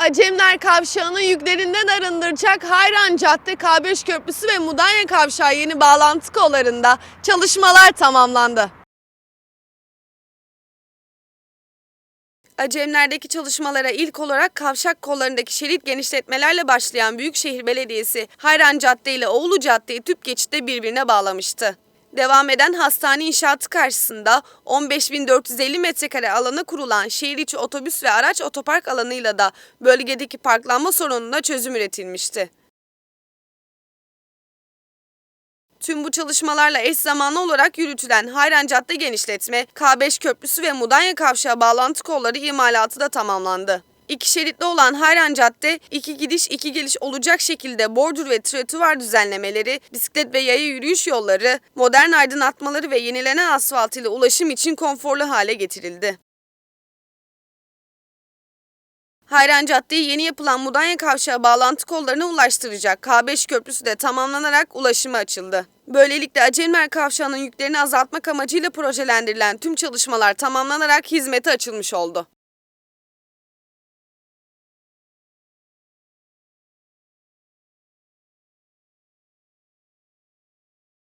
Acemler Kavşağı'nı yüklerinden arındıracak Hayran Cadde, K5 Köprüsü ve Mudanya Kavşağı yeni bağlantı kollarında çalışmalar tamamlandı. Acemler'deki çalışmalara ilk olarak kavşak kollarındaki şerit genişletmelerle başlayan Büyükşehir Belediyesi Hayran Cadde ile Oğlu Cadde'yi tüp geçitte birbirine bağlamıştı. Devam eden hastane inşaatı karşısında 15.450 metrekare alana kurulan şehir içi otobüs ve araç otopark alanıyla da bölgedeki parklanma sorununa çözüm üretilmişti. Tüm bu çalışmalarla eş zamanlı olarak yürütülen Hayran Cadde genişletme, K5 Köprüsü ve Mudanya Kavşağı bağlantı kolları imalatı da tamamlandı. İki şeritli olan Hayran Cadde, iki gidiş iki geliş olacak şekilde bordür ve trotuar düzenlemeleri, bisiklet ve yaya yürüyüş yolları, modern aydınlatmaları ve yenilenen asfalt ile ulaşım için konforlu hale getirildi. Hayran Cadde'yi yeni yapılan Mudanya Kavşağı bağlantı kollarına ulaştıracak K5 Köprüsü de tamamlanarak ulaşıma açıldı. Böylelikle Acemler Kavşağı'nın yüklerini azaltmak amacıyla projelendirilen tüm çalışmalar tamamlanarak hizmete açılmış oldu.